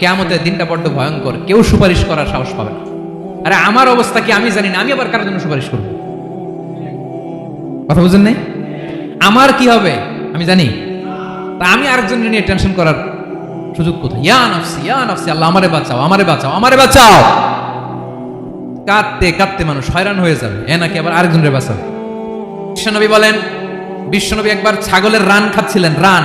কেয়ামতের দিনটা বড্ড ভয়ঙ্কর। কেউ সুপারিশ করার সাহস পাবে না। আরে আমার অবস্থা কি আমি জানি না, আমি আবার কারোর জন্য সুপারিশ করব? কথা বুঝেন নাই? আমার কি হবে? আমি জানি। তা আমি আরেকজন নিয়ে টেনশন করার সুযোগ কোথায়? আল্লাহ আমারে বাঁচাও আমারে বাঁচাও আমারে বাঁচাও! কাঁদতে কাঁদতে মানুষ হয়রান হয়ে যাবে। এ নাকি আবার আরেকজনের বাঁচাবে। বিশ্বনবী বলেন, বিশ্বনবী একবার ছাগলের রান খাচ্ছিলেন, রান।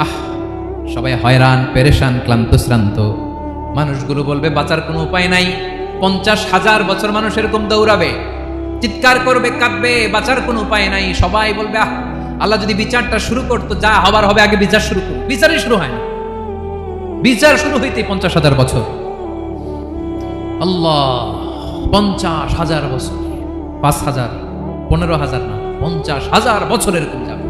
আহ, সবাই হয়রান, পেরেশান, ক্লান্ত, শ্রান্ত। মানুষগুলো বলবে, বাঁচার কোনো উপায় নাই। পঞ্চাশ হাজার বছর মানুষ এরকম দৌড়াবে। চিৎকার করবে, কাঁদবে, বাঁচার কোনো উপায় নাই। সবাই বলবে, আহ, আল্লাহ যদি বিচারটা শুরু করতো, যা হবার হবে, আগে বিচার শুরু করুন বিচারই শুরু হয় না। বিচার শুরু হইতে পঞ্চাশ হাজার বছর। আল্লাহ, পঞ্চাশ হাজার বছর। পাঁচ হাজার, পনেরো হাজার না, পঞ্চাশ হাজার বছর এরকম যাবে।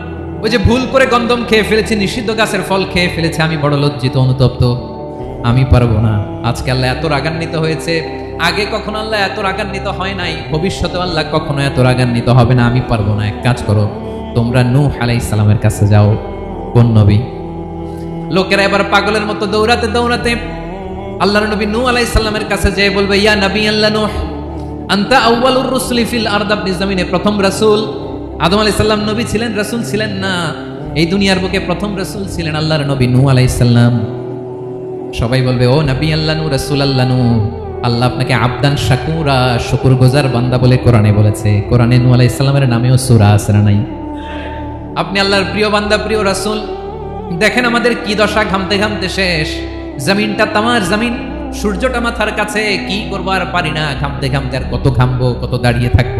ওই যে ভুল করে গন্ধম খেয়ে ফেলেছি, নিষিদ্ধ গাছের ফল খেয়ে ফেলেছে, আমি বড় লজ্জিত, অনুতপ্ত। আমি পারব না। আজকে আল্লাহ এত রাগান্বিত হয়েছে। আগে কখনো আল্লাহ এত রাগান্বিত হয় নাই। ভবিষ্যতে আল্লাহ কখনো এত রাগান্বিত হবে না। আমি পারব না। এক কাজ করো, তোমরা নূহ আলাইহিস সালামের কাছে যাও, কোন নবী? লোকেরা এবার পাগলের মতো দৌড়াতে দৌড়াতে আল্লাহর নবী নূহ আলাইহিস সালামের কাছে যেয়ে বলবে, ইয়া নবী আল্লাহ নূহ, আন্তা আউয়ালুর রুসুলি ফিল আরদ আপনি জমিনে প্রথম রাসূল। আদম আলাইহিস সালাম নবী ছিলেন, রাসূল ছিলেন না। এই দুনিয়ার বুকে প্রথম রাসূল ছিলেন আল্লাহর নবী নূহ আলাইহিস সালাম। সবাই বলবে, ও নবী আল্লাহ নূ রাসূল আল্লাহ নূ আল্লাহ আপনাকে আবদান, শাকুরা শুকুর গোজার বান্দা বলে কোরআনে বলেছে। কোরআনে নূহ আলাইহিস সালামের নামেও সুরা না নাই? আপনি আল্লাহর প্রিয় বান্দা, প্রিয় রাসূল, দেখেন আমাদের কি দশা ঘামতে ঘামতে শেষ। জমিনটা তামার জমিন, সূর্যটা মাথার কাছে, কি করব আর পারি না। ঘামতে ঘামতে আর কত ঘামবো, কত দাঁড়িয়ে থাকব।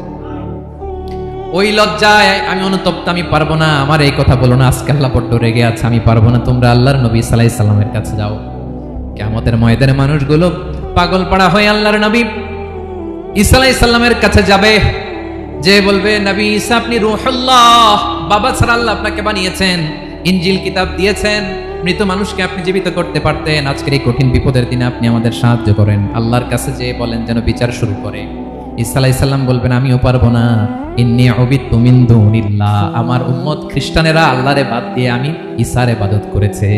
ওই লজ্জায় আমি অনুতপ্ত, আমি পারব না। আমার এই কথা বলো না, আজকে আল্লাহ বড্ড রেগে আছে, আমি পারব না। তোমরা আল্লাহর নবী সালাই সাল্লামের কাছে যাও। কেমতের ময়দানে মানুষগুলো পাগল পাড়া হয়ে আল্লাহর নবী ঈসা আলাই সাল্লামের কাছে যাবে। যে বলবে, নবী ঈসা, আপনি রুহুল্লাহ, বাবা ছাড়া আল্লাহ আপনাকে বানিয়েছেন ইঞ্জিল কিতাব দিয়েছেন, মৃত মানুষকে আপনি জীবিত করতে পারতেন। আজকের এই কঠিন বিপদের দিনে আপনি আমাদের সাহায্য করেন। আল্লাহর কাছে যে বলেন, যেন বিচার শুরু করে। ঈসা আলাই সাল্লাম বলবেন, আমিও পারব না। আমার উম্মত খ্রিস্টানেরা আল্লাহরে বাদ দিয়ে আমি ইসারে বাদত করেছে।